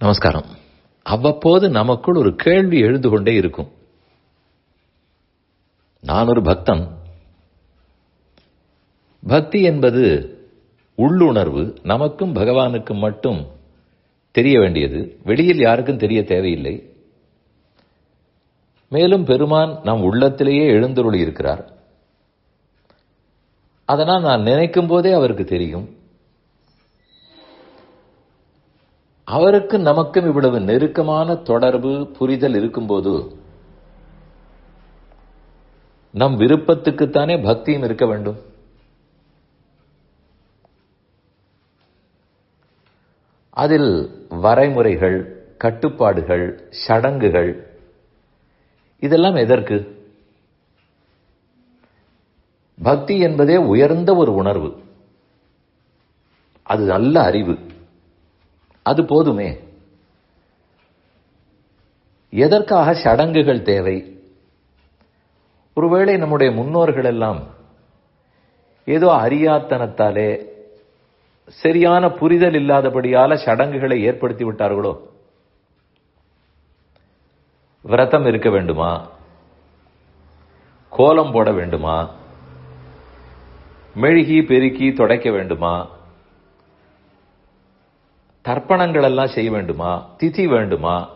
நமஸ்காரம். அவ்வப்போது நமக்குள் ஒரு கேள்வி எழுந்து கொண்டே இருக்கும். நான் ஒரு பக்தன். பக்தி என்பது உள்ளுணர்வு நமக்கும் பகவானுக்கும் மட்டும் தெரிய வேண்டியது. வெளியில் யாருக்கும் தெரிய தேவையில்லை. மேலும் பெருமான் நம் உள்ளத்திலேயே எழுந்தருளி இருக்கிறார். அதனால் நான் நினைக்கும் போதே அவருக்கு தெரியும். அவருக்கு நமக்கும் இவ்வளவு நெருக்கமான தொடர்பு புரிதல் இருக்கும்போது நம் விருப்பத்துக்குத்தானே பக்தியும் இருக்க வேண்டும். அதில் வரைமுறைகள் கட்டுப்பாடுகள் சடங்குகள் இதெல்லாம் எதற்கு? பக்தி என்பதே உயர்ந்த ஒரு உணர்வு. அது நல்ல அறிவு. அது போதுமே. எதற்காக சடங்குகள் தேவை? ஒருவேளை நம்முடைய முன்னோர்கள் எல்லாம் ஏதோ அறியாத்தனத்தாலே சரியான புரிதல் இல்லாதபடியால சடங்குகளை ஏற்படுத்தி விட்டார்களோ? விரதம் இருக்க வேண்டுமா? கோலம் போட வேண்டுமா? மெழுகி பெருக்கி தொடைக்க வேண்டுமா? தர்ப்பணங்கள் எல்லாம் செய்ய வேண்டுமா? திதி வேண்டுமா?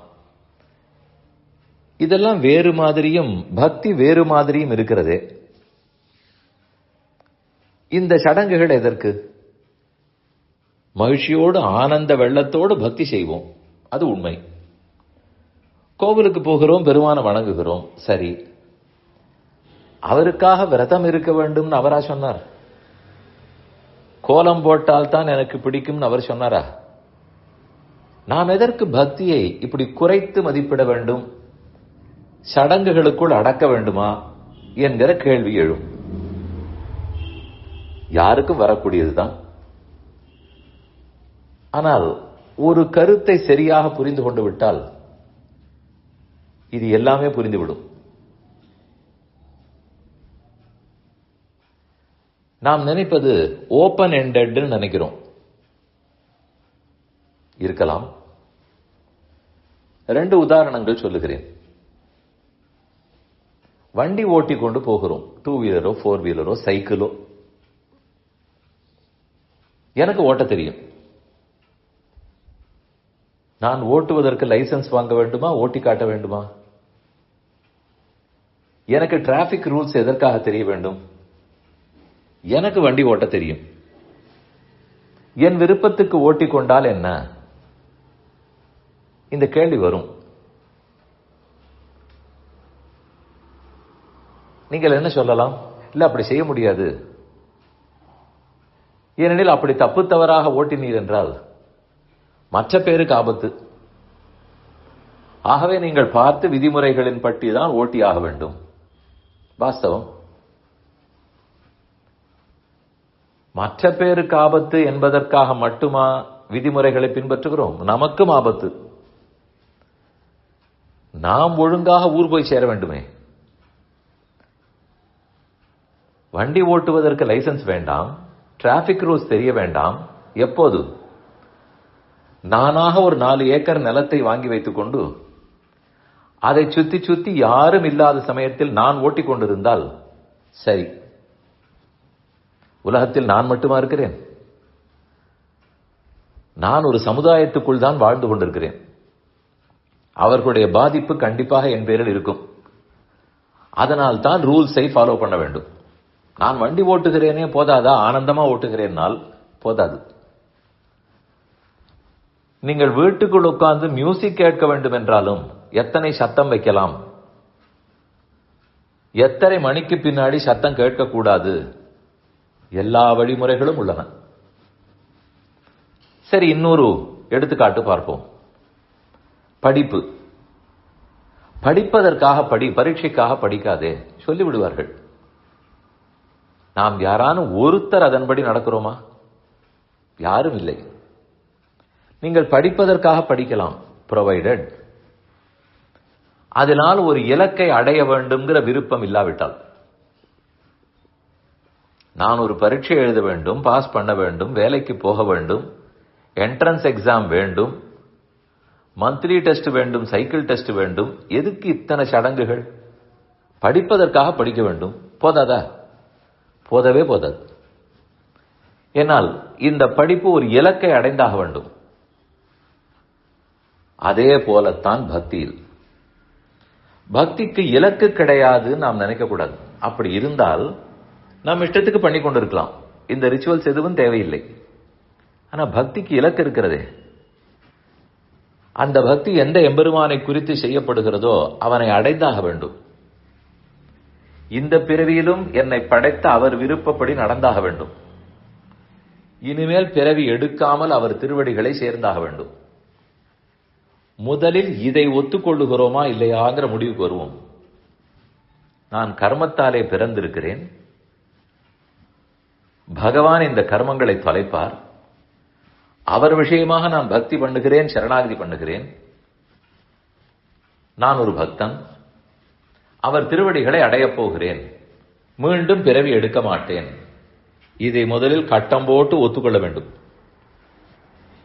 இதெல்லாம் வேறு மாதிரியும் பக்தி வேறு மாதிரியும் இருக்கிறதே. இந்த சடங்குகள் எதற்கு? மகிழ்ச்சியோடு ஆனந்த வெள்ளத்தோடு பக்தி செய்வோம். அது உண்மை. கோவிலுக்கு போகிறோம் பெருமான வணங்குகிறோம். சரி. அவருக்காக விரதம் இருக்க வேண்டும்னு அவரா சொன்னார்? கோலம் போட்டால் தான் எனக்கு பிடிக்கும்னு அவர் சொன்னாரா? நாம் எதற்கு பக்தியை இப்படி குறைத்து மதிப்பிட வேண்டும்? சடங்குகளுக்குள் அடக்க வேண்டுமா? என்கிற கேள்வி எழும். யாருக்கும் வரக்கூடியதுதான். ஆனால் ஒரு கருத்தை சரியாக புரிந்து கொண்டு விட்டால் இது எல்லாமே புரிந்துவிடும். நாம் நினைப்பது ஓபன் எண்டட் நினைக்கிறோம். இருக்கலாம். ரெண்டு உதாரணங்கள் சொல்லுகிறேன். வண்டி ஓட்டி கொண்டு போகிறோம். டூ வீலரோ ஃபோர் வீலரோ சைக்கிளோ எனக்கு ஓட்ட தெரியும். நான் ஓட்டுவதற்கு லைசன்ஸ் வாங்க வேண்டுமா ஓட்டி காட்ட வேண்டுமா? எனக்கு டிராபிக் ரூல்ஸ் எதற்காக தெரிய வேண்டும்? எனக்கு வண்டி ஓட்ட தெரியும். என் விருப்பத்துக்கு ஓட்டி கொண்டால் என்ன? இந்த கேள்வி வரும். நீங்கள் என்ன சொல்லலாம்? இல்ல அப்படி செய்ய முடியாது. ஏனெனில் அப்படி தப்பு தவறாக ஓட்டினீர் என்றால் மற்ற பேருக்கு ஆபத்து. ஆகவே நீங்கள் பார்த்து விதிமுறைகளின் பற்றி தான் ஓட்டியாக வேண்டும். வாஸ்தவம். மற்ற பேருக்கு ஆபத்து என்பதற்காக மட்டுமா விதிமுறைகளை பின்பற்றுகிறோம்? நமக்கும் ஆபத்து. நாம் ஒழுங்காக ஊர் போய் சேர வேண்டுமே. வண்டி ஓட்டுவதற்கு லைசன்ஸ் வேண்டாம். டிராபிக் ரூல்ஸ் தெரிய வேண்டாம். எப்போது? நானாக ஒரு நாலு ஏக்கர் நிலத்தை வாங்கி வைத்துக் கொண்டு அதை சுத்தி சுத்தி யாரும் இல்லாத சமயத்தில் நான் ஓட்டிக் கொண்டிருந்தால் சரி. உலகத்தில் நான் மட்டுமா இருக்கிறேன்? நான் ஒரு சமுதாயத்துக்குள் தான் வாழ்ந்து கொண்டிருக்கிறேன். அவர்களுடைய பாதிப்பு கண்டிப்பாக என் பேரில் இருக்கும். அதனால் தான் ரூல்ஸை ஃபாலோ பண்ண வேண்டும். நான் வண்டி ஓட்டுகிறேனே போதாதா? ஆனந்தமா ஓட்டுகிறேன்னால் போதாது. நீங்கள் வீட்டுக்குள் உட்கார்ந்து மியூசிக் கேட்க வேண்டும் என்றாலும் எத்தனை சத்தம் வைக்கலாம்? எத்தனை மணிக்கு பின்னாடி சத்தம் கேட்கக்கூடாது? எல்லா வழிமுறைகளும் உள்ளன. சரி இன்னொரு எடுத்துக்காட்டு பார்ப்போம். படிப்பு. படிப்பதற்காக படி பரீட்சைக்காக படிக்காதே சொல்லிவிடுவார்கள். நாம் யாரானும் ஒருத்தர் அதன்படி நடக்கிறோமா? யாரும் இல்லை. நீங்கள் படிப்பதற்காக படிக்கலாம் ப்ரொவைடட் அதனால் ஒரு இலக்கை அடைய வேண்டும்ங்கிற விருப்பம் இல்லாவிட்டால். நான் ஒரு பரீட்சை எழுத வேண்டும் பாஸ் பண்ண வேண்டும் வேலைக்கு போக வேண்டும் என்ட்ரன்ஸ் எக்ஸாம் வேண்டும் மந்த்லி டெஸ்ட் வேண்டும் சைக்கிள் டெஸ்ட் வேண்டும் எதுக்கு இத்தனை சடங்குகள்? படிப்பதற்காக படிக்க வேண்டும். போதாதா? போதவே போதாது. என்னால் இந்த படிப்பு ஒரு இலக்கை அடைந்தாக வேண்டும். அதே போலத்தான் பக்தியில். பக்திக்கு இலக்கு கிடையாது நாம் நினைக்கக்கூடாது. அப்படி இருந்தால் நாம் இஷ்டத்துக்கு பண்ணி கொண்டிருக்கலாம். இந்த ரிச்சுவல்ஸ் எதுவும் தேவையில்லை. ஆனா பக்திக்கு இலக்கு இருக்கிறதே. அந்த பக்தி எந்த எம்பெருமானை குறித்து செய்யப்படுகிறதோ அவனை அடைந்தாக வேண்டும். இந்த பிறவியிலும் என்னை படைத்த அவர் விருப்பப்படி நடந்தாக வேண்டும். இனிமேல் பிறவி எடுக்காமல் அவர் திருவடிகளை சேர்ந்தாக வேண்டும். முதலில் இதை ஒத்துக்கொள்ளுகிறோமா இல்லையாங்கிற முடிவுக்கு வருவோம். நான் கர்மத்தாலே பிறந்திருக்கிறேன். பகவான் இந்த கர்மங்களை தொலைப்பார். அவர் விஷயமாக நான் பக்தி பண்ணுகிறேன் சரணாகதி பண்ணுகிறேன். நான் ஒரு பக்தன். அவர் திருவடிகளை அடையப் போகிறேன். மீண்டும் பிறவி எடுக்க மாட்டேன். இதை முதலில் கட்டம் போட்டு ஒத்துக்கொள்ள வேண்டும்.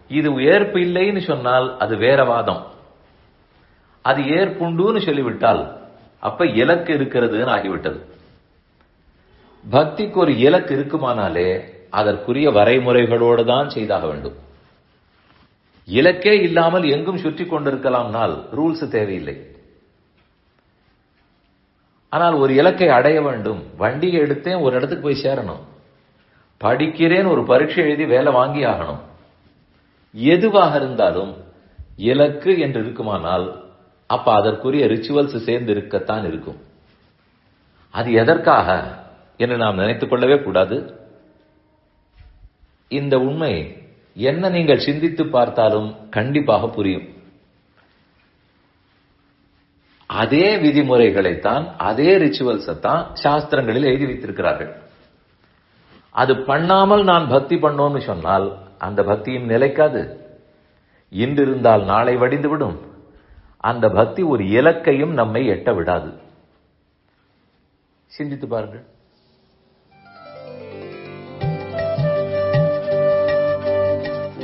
இது ஏற்பு இல்லைன்னு சொன்னால் அது வேற வாதம். அது ஏற்புண்டுன்னு சொல்லிவிட்டால் அப்ப இலக்கு இருக்கிறதுன்னு ஆகிவிட்டது. பக்திக்கு ஒரு இலக்கு இருக்குமானாலே அதற்குரிய வரைமுறைகளோடு தான் செய்தாக வேண்டும். இலக்கே இல்லாமல் எங்கும் சுற்றி கொண்டிருக்கலாம்னால் ரூல்ஸ் தேவையில்லை. ஆனால் ஒரு இலக்கை அடைய வேண்டும். வண்டியை எடுத்தேன் ஒரு இடத்துக்கு போய் சேரணும். படிக்கிறேன் ஒரு பரீட்சை எழுதி வேலை வாங்கி ஆகணும். எதுவாக இருந்தாலும் இலக்கு என்று இருக்குமானால் அப்ப அதற்குரிய ரிச்சுவல்ஸ் சேர்ந்து இருக்கத்தான் இருக்கும். அது எதற்காக என்று நாம் நினைத்துக் கொள்ளவே கூடாது. இந்த உண்மை என்ன நீங்கள் சிந்தித்து பார்த்தாலும் கண்டிப்பாக புரியும். அதே விதிமுறைகளைத்தான் அதே ரிச்சுவல்ஸை தான் சாஸ்திரங்களில் எழுதி வைத்திருக்கிறார்கள். அது பண்ணாமல் நான் பக்தி பண்ணோம்னு சொன்னால் அந்த பக்தியும் நிலைக்காது இன்றிருந்தால் நாளை வடிந்துவிடும். அந்த பக்தி ஒரு இலக்கையும் நம்மை எட்ட விடாது. சிந்தித்து பாருங்கள்.